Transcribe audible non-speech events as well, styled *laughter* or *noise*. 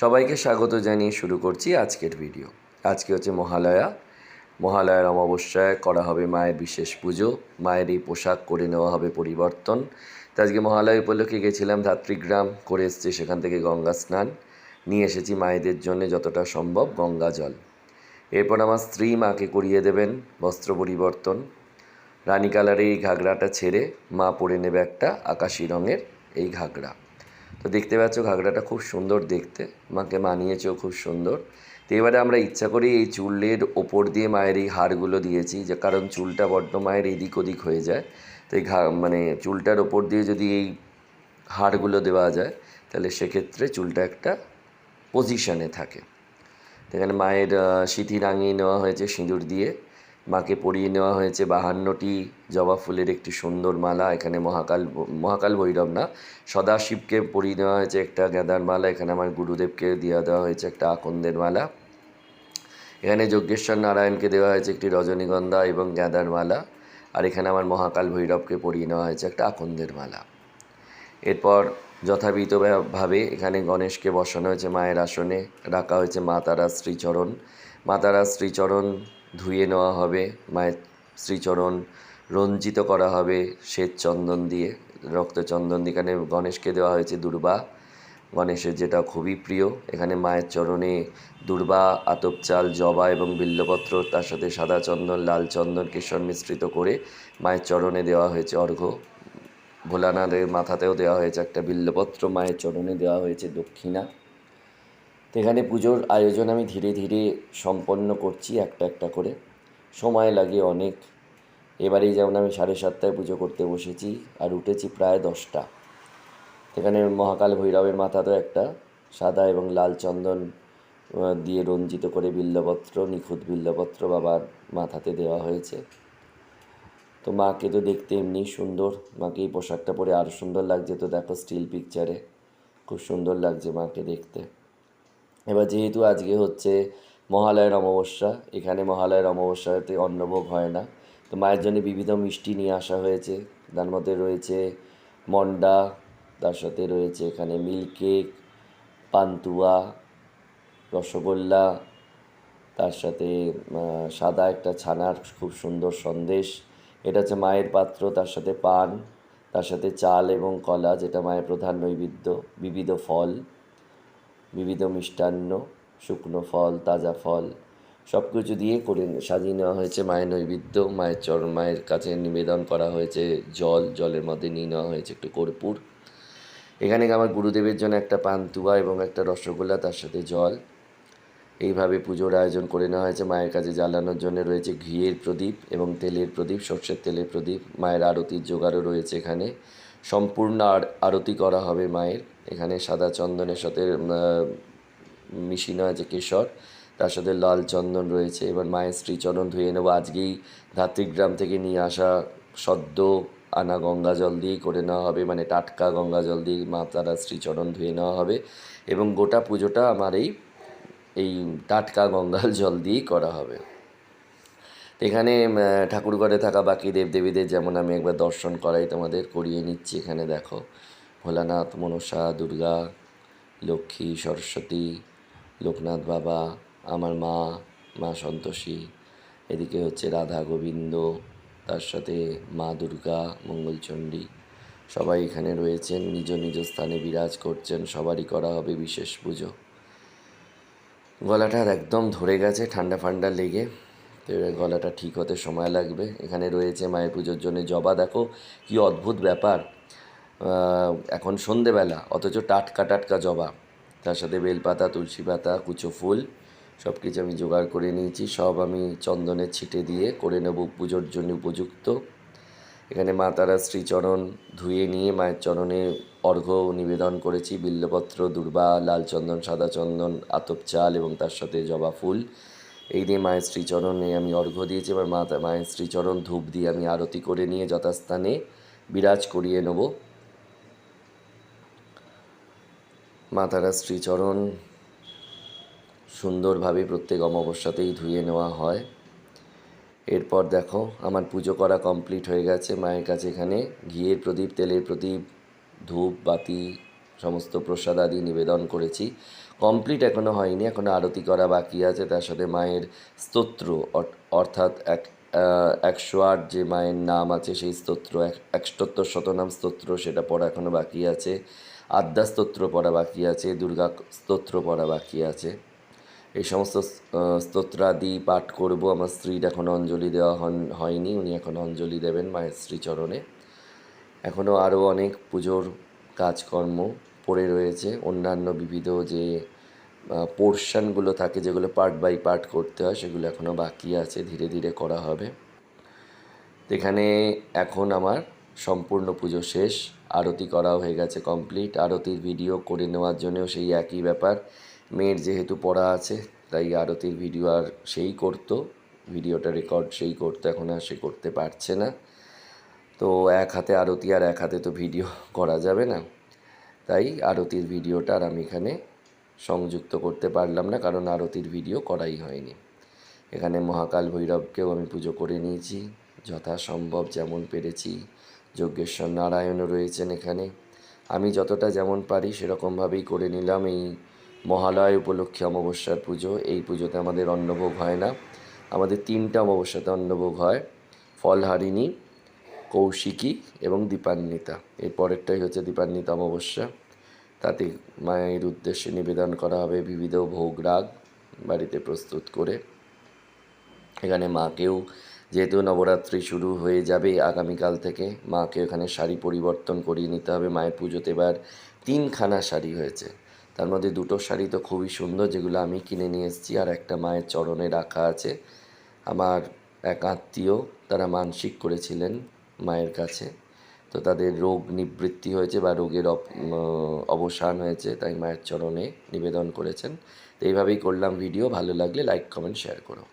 সবাইকে স্বাগত জানিয়ে শুরু করছি আজকের ভিডিও আজকে হচ্ছে মহালয়া। মহালয়ার অমাবস্যায় করা হবে মায়ের বিশেষ পুজো। মায়ের এই পোশাক করে নেওয়া হবে পরিবর্তন। তো আজকে মহালয়া উপলক্ষে গেছিলাম ধাত্রীগ্রাম, করে এসেছি সেখান থেকে গঙ্গা স্নান। নিয়ে এসেছি মায়েদের জন্য যতটা সম্ভব গঙ্গা জল। এরপর আমার স্ত্রী মাকে করিয়ে দেবেন বস্ত্র পরিবর্তন। রানী কালারের এই ঘাগরাটা ছেড়ে মা পরে নেবে একটা আকাশি রঙের এই ঘাগরা। তো দেখতে পাচ্ছ ঘাগরাটা খুব সুন্দর দেখতে। মাকে মানিয়েছেও খুব সুন্দর। তো এবারে আমরা ইচ্ছা করি এই চুলের ওপর দিয়ে মায়ের এই হাড়গুলো দিয়েছি, যে কারণ চুলটা বড্ড মায়ের এদিক ওদিক হয়ে যায়। তো এই ঘা মানে চুলটার ওপর দিয়ে যদি এই হাড়গুলো দেওয়া যায়, তাহলে সেক্ষেত্রে চুলটা একটা পজিশনে থাকে। এখানে মায়ের সিঁথি রাঙিয়ে নেওয়া হয়েছে সিঁদুর দিয়ে। মাকে পরিয়ে নেওয়া হয়েছে বাহান্নটি জবা ফুলের একটি সুন্দর মালা, এখানে মহাকাল মহাকাল ভৈরব না, সদাশিবকে পরিয়ে নেওয়া হয়েছে একটা গাঁদার মালা, এখানে আমার গুরুদেবকে দিয়ে দেওয়া হয়েছে একটা আকন্দের মালা। এখানে যজ্ঞেশ্বর নারায়ণকে দেওয়া হয়েছে একটি রজনীগন্ধা এবং গাঁদার মালা, আর এখানে আমার মহাকাল ভৈরবকে পরিয়ে নেওয়া হয়েছে একটা আকন্দের মালা। এরপর যথাবিহিতভাবে এখানে গণেশকে বসানো হয়েছে মায়ের আসনে, রাখা হয়েছে মা তারা শ্রীচরণ। মা তারা শ্রীচরণ ধুয়ে নেওয়া হবে, মায়ের শ্রীচরণ রঞ্জিত করা হবে শ্বেত চন্দন দিয়ে রক্তচন্দন এখানে গণেশকে দেওয়া হয়েছে দুর্বা। গণেশের যেটা খুবই প্রিয়, এখানে মায়ের চরণে দুর্বা, আতপ চাল, জবা এবং বিল্লপত্র, তার সাথে সাদা চন্দন, লাল চন্দন, কেশর মিশ্রিত করে মায়ের চরণে দেওয়া হয়েছে অর্ঘ্য ভোলানাথের মাথাতেও দেওয়া হয়েছে একটা বিল্লপত্র, মায়ের চরণে দেওয়া হয়েছে দক্ষিণা। তো এখানে পুজোর আয়োজন আমি ধীরে ধীরে সম্পন্ন করছি একটা একটা করে। সময় লাগে অনেক। এবারেই যেমন আমি সাড়ে সাতটায় পুজো করতে বসেছি আর উঠেছি প্রায় দশটা। এখানে মহাকাল ভৈরবের মাথা তো একটা। সাদা এবং লাল চন্দন দিয়ে রঞ্জিত করে বিল্লপত্র, নিখুঁত বিল্লপত্র বাবার মাথাতে দেওয়া হয়েছে। তো মাকে তো দেখতে এমনি সুন্দর। মাকে এই পোশাকটা পরে আরও সুন্দর লাগছে। তো দেখো স্টিল পিকচারে খুব সুন্দর লাগছে মাকে দেখতে। এবার যেহেতু আজকে হচ্ছে মহালয়ের অমাবস্যা, এখানে মহালয়ের অমাবস্যাতে অন্নভোগ হয় না, তো মায়ের জন্য বিবিধ মিষ্টি নিয়ে আসা হয়েছে। তার মধ্যে রয়েছে মন্ডা, তার সাথে রয়েছে এখানে মিল্ক কেক পান্তুয়া, রসগোল্লা, তার সাথে সাদা একটা ছানার খুব সুন্দর সন্দেশ। এটা হচ্ছে মায়ের পাত্র, তার সাথে পান, তার সাথে চাল এবং কলা, যেটা মায়ের প্রধান নৈবেদ্য, বিবিধ ফল। বিবিধ মিষ্টান্ন, শুকনো ফল, তাজা ফল সব কিছু দিয়ে করে সাজিয়ে নেওয়া হয়েছে। মায়ের নৈবেদ্য, মায়ের চরণ, মায়ের কাছে নিবেদন করা হয়েছে। জল, জলের মধ্যে নিয়ে নেওয়া হয়েছে একটু কর্পূর। এখানে আমার গুরুদেবের জন্য একটা পান্তুয়া এবং একটা রসগোল্লা, তার সাথে জল। এইভাবে পুজোর আয়োজন করে নেওয়া হয়েছে। মায়ের কাছে জ্বালানোর জন্য রয়েছে ঘিয়ের প্রদীপ এবং তেলের প্রদীপ, সর্ষের তেলের প্রদীপ। মায়ের আরতির জোগাড়ও রয়েছে এখানে। সম্পূর্ণ আর, আরতি করা হবে মায়ের। এখানে সাদা চন্দনের সাথে আহ, আছে কেশর তার সাথে লাল চন্দন রয়েছে। এবার মায়ের শ্রীচরণ ধুয়ে নেব। আজকেই ধাত্রিগ্রাম থেকে নিয়ে আসা সদ্য আনা গঙ্গা জল দিয়েই করে নেওয়া হবে। মানে টাটকা গঙ্গা জল দিয়ে মা তারা শ্রীচরণ ধুয়ে নেওয়া হবে। এবং গোটা পুজোটা আমার এই এই টাটকা গঙ্গাল জল দিয়েই করা হবে। এখানে ঠাকুরঘরে থাকা বাকি দেবদেবীদের যেমন আমি একবার দর্শন করাই তোমাদের করিয়ে নিচ্ছি। এখানে দেখো ভোলানাথ, মনসা, দুর্গা, লক্ষ্মী, সরস্বতী, লোকনাথ বাবা, আমার মা মা সন্তোষী, এদিকে হচ্ছে রাধা গোবিন্দ, তার সাথে মা দুর্গা, মঙ্গলচণ্ডী, সবাই এখানে রয়েছেন, নিজ নিজ স্থানে বিরাজ করছেন, সবারই করা হবে বিশেষ পুজো। গলাটা আর একদম ধরে গেছে, ঠান্ডা ফান্ডা লেগে, তো গলাটা ঠিক হতে সময় লাগবে। এখানে রয়েছে মায়ের পুজোর জন্য জবা, দেখো কি অদ্ভুত ব্যাপার। এখন সন্ধেবেলা, অথচ টাটকা টাটকা জবা। তার সাথে বেলপাতা তুলসী পাতা কুচো ফুল সব কিছু আমি জোগাড় করে নিয়েছি। সব আমি চন্দনের ছিটে দিয়ে করে নেব পুজোর জন্য উপযুক্ত। এখানে মা তারা শ্রীচরণ ধুয়ে নিয়ে মায়ের চরণে অর্ঘ্য নিবেদন করেছি। বিল্লপত্র, দুর্বা, লাল চন্দন, সাদা চন্দন, আতপ চাল এবং তার সাথে জবা ফুল। এই দিয়ে মায়ের শ্রীচরণে আমি অর্ঘ্য দিয়েছি। এবার মা মায়ের শ্রীচরণ ধূপ দিয়ে আমি আরতি করে নিয়ে যথাস্থানে বিরাজ করিয়ে নেব। মা তারা শ্রীচরণ সুন্দরভাবে প্রত্যেক অমাবস্যাতেই ধুয়ে নেওয়া হয়। এরপর দেখো, আমার পুজো করা কমপ্লিট হয়ে গেছে। মায়ের কাছে এখানে ঘিয়ের প্রদীপ, তেলের প্রদীপ, ধূপ, বাতি, সমস্ত প্রসাদ আদি নিবেদন করেছি। কমপ্লিট এখনও হয়নি এখনও আরতি করা বাকি আছে। তার সাথে মায়ের স্তোত্র অর্থাৎ এক একশো আট যে মায়ের নাম আছে, সেই স্তোত্র, এক একশোত্তর শতনাম স্তোত্র, সেটা পড়া এখনও বাকি আছে। আদ্যা স্তোত্র পড়া বাকি আছে, দুর্গা স্তোত্র পড়া বাকি আছে। এই সমস্ত স্তোত্রাদি পাঠ করব। আমার স্ত্রীর এখন অঞ্জলি দেওয়া হন- হয়নি, উনি এখন অঞ্জলি দেবেন মায়ের শ্রীচরণে। এখনও আরও অনেক পুজোর কাজকর্ম পড়ে রয়েছে। অন্যান্য বিবিধ যে পোর্শনগুলো থাকে, যেগুলো পার্ট বাই পার্ট করতে হয়, সেগুলো এখনও বাকি আছে, ধীরে ধীরে করা হবে। এখানে এখন আমার সম্পূর্ণ পুজো শেষ, আরতি করাও হয়ে গেছে কমপ্লিট আরতির ভিডিও করে নেওয়ার জন্যও সেই একই ব্যাপার। মেয়ের যেহেতু পড়া আছে, তাই আরতির ভিডিও আর সেই করতো ভিডিওটা রেকর্ড সেই করতো, এখন আর সে করতে পারছে না। তো এক হাতে আরতি আর এক হাতে তো ভিডিও *laughs* করা যাবে না। তাই আরতির ভিডিওটা আর আমি এখানে সংযুক্ত করতে পারলাম না, কারণ আরতির ভিডিও করাই হয়নি। এখানে মহাকাল ভৈরবকেও আমি পুজো করে নিয়েছি, যথাসম্ভব যেমন পেরেছি। যজ্ঞেশ্বর নারায়ণও রয়েছেন এখানে। আমি যতটা যেমন পারি সেরকমভাবেই করে নিলাম। এই মহালয় উপলক্ষে অমাবস্যার পুজো, এই পুজোতে আমাদের অন্নভোগ হয় না। আমাদের তিনটা অমাবস্যাতে অন্নভোগ হয়, ফলহারিণী, কৌশিকী এবং দীপান্বিতা। এর পরেরটাই হচ্ছে দীপান্বিতা অমাবস্যা। তাতে মায়ের উদ্দেশ্যে নিবেদন করা হবে বিবিধ ভোগ রাগ বাড়িতে প্রস্তুত করে। এখানে মাকেও যেহেতু নবরাত্রি শুরু হয়ে যাবে আগামীকাল থেকে, মাকে ওখানে শাড়ি পরিবর্তন করিয়ে নিতে হবে। মায়ের পুজোতে এবার তিনখানা শাড়ি হয়েছে। তার মধ্যে দুটো শাড়ি তো খুবই সুন্দর, যেগুলো আমি কিনে নিয়ে এসেছি আর একটা মায়ের চরণে রাখা আছে। আমার এক আত্মীয় তারা মানসিক করেছিলেন মায়ের কাছে। তো তাদের রোগ নিবৃত্তি হয়েছে বা রোগের অবসান হয়েছে, তাই মায়ের চরণে নিবেদন করেছেন। তো এইভাবেই করলাম ভিডিও। ভালো লাগলে লাইক, কমেন্ট, শেয়ার করো।